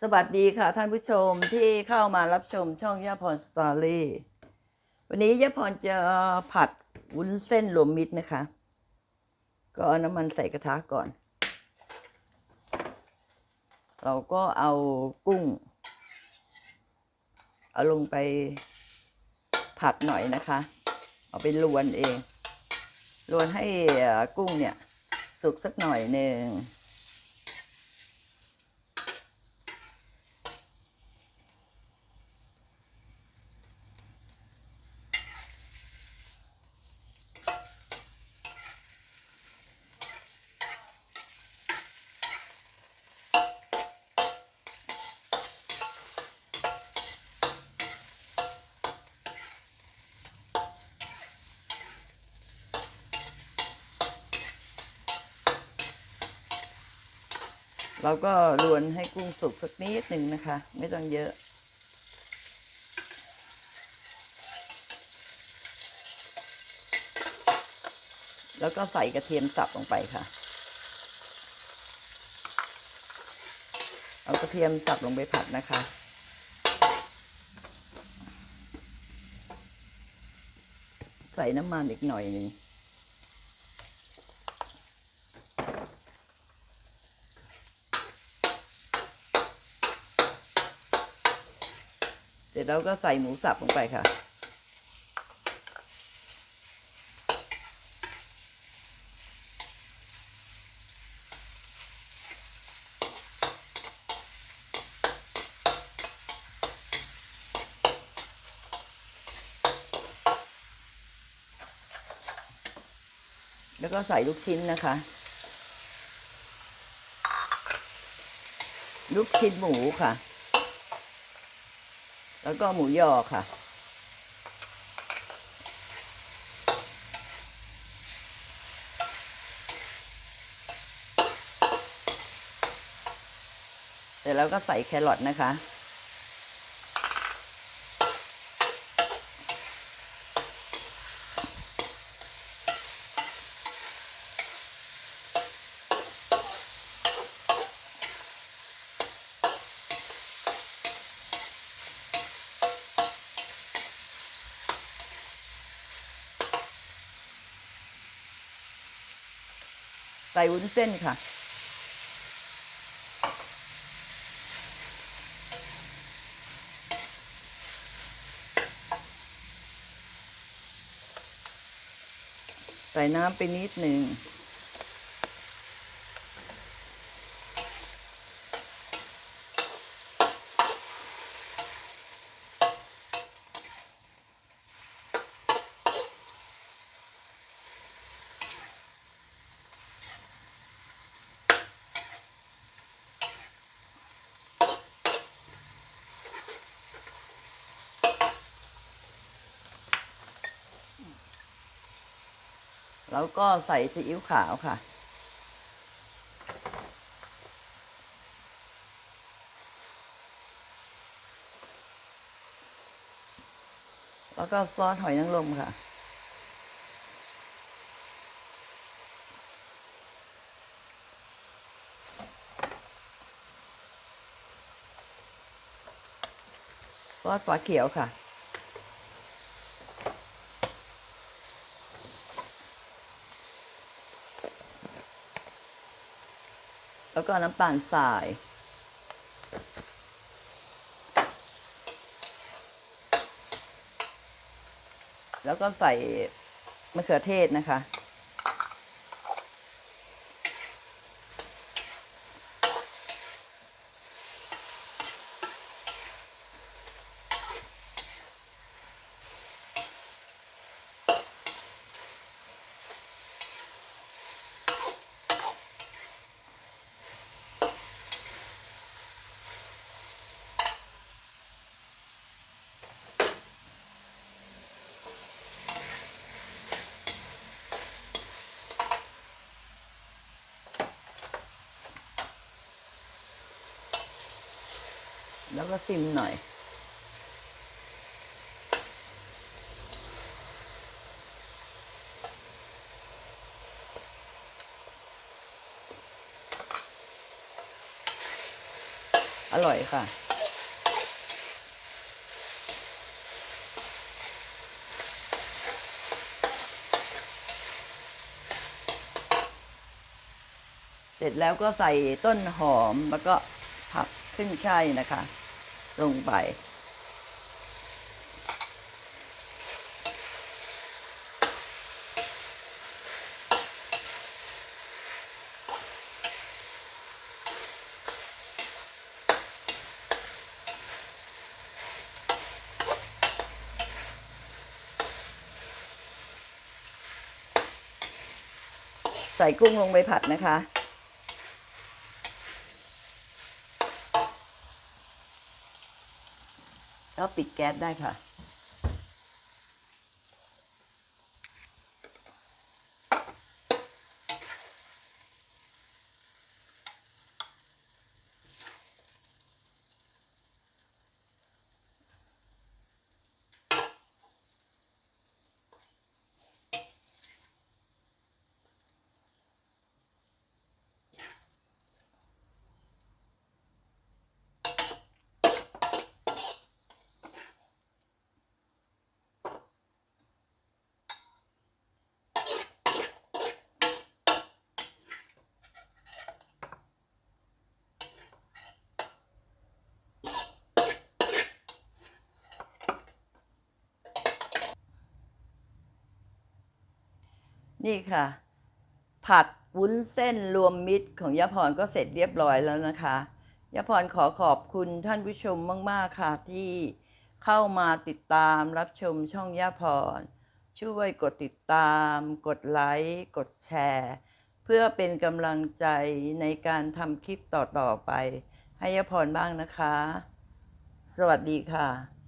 สวัสดีค่ะท่านผู้ชมที่เข้ามารับชมช่องย่าพรสตอรี่วันนี้ย่าพรจะผัดวุ้นเส้นรวมมิตรนะคะ ก็เอาน้ำมันใส่กระทะก่อน เราก็เอากุ้ง เอาลงไปผัดหน่อยนะคะ เอาไปลวนเองลวนให้กุ้งเนี่ย สุกสักหน่อยหนึ่ง เราก็รวนให้กุ้งสุกสักนิดหนึ่งนะคะ ไม่ต้องเยอะ แล้วก็ใส่กระเทียมสับลงไปค่ะ เอากระเทียมสับลงไปผัดนะคะใส่น้ำมันอีกหน่อยหนึ่ง ร็จแล้วก็ใส่หมูสับลงไปค่ะ แล้วก็ใส่ลูกชิ้นนะคะ ลูกชิ้นหมูค่ะ แล้วก็หมูยอค่ะ เสร็จแล้วก็ใส่แครอทนะคะ ใส่วุ้นเส้นค่ะ ใส่น้ำไปนิดหนึ่ง แล้วก็ใส่ซีอิ๊วขาวค่ะ แล้วก็ซอสหอยนางรมค่ะซอสฝาเขียวค่ะ แล้วก็น้ำตาลทราย แล้วก็ใส่มะเขือเทศนะคะ แล้วก็ซิมหน่อย อร่อยค่ะ เสร็จแล้วก็ใส่ต้นหอมแล้วก็ผักขึ้นช่ายนะคะ ลงไป ใส่กุ้งลงไปผัดนะคะ แล้วปิดแก๊สได้ค่ะ นี่ค่ะ ผัดวุ้นเส้นรวมมิตรของยะพรก็เสร็จเรียบร้อยแล้วนะคะยะพรขอขอบคุณท่านผู้ชมมาก ๆ ค่ะ ที่เข้ามาติดตามรับชมช่องยะพร ช่วยกดติดตาม กดไลค์ กดแชร์ เพื่อเป็นกำลังใจในการทำคลิปต่อ ๆ ไป ให้ยะพรบ้างนะคะ สวัสดีค่ะ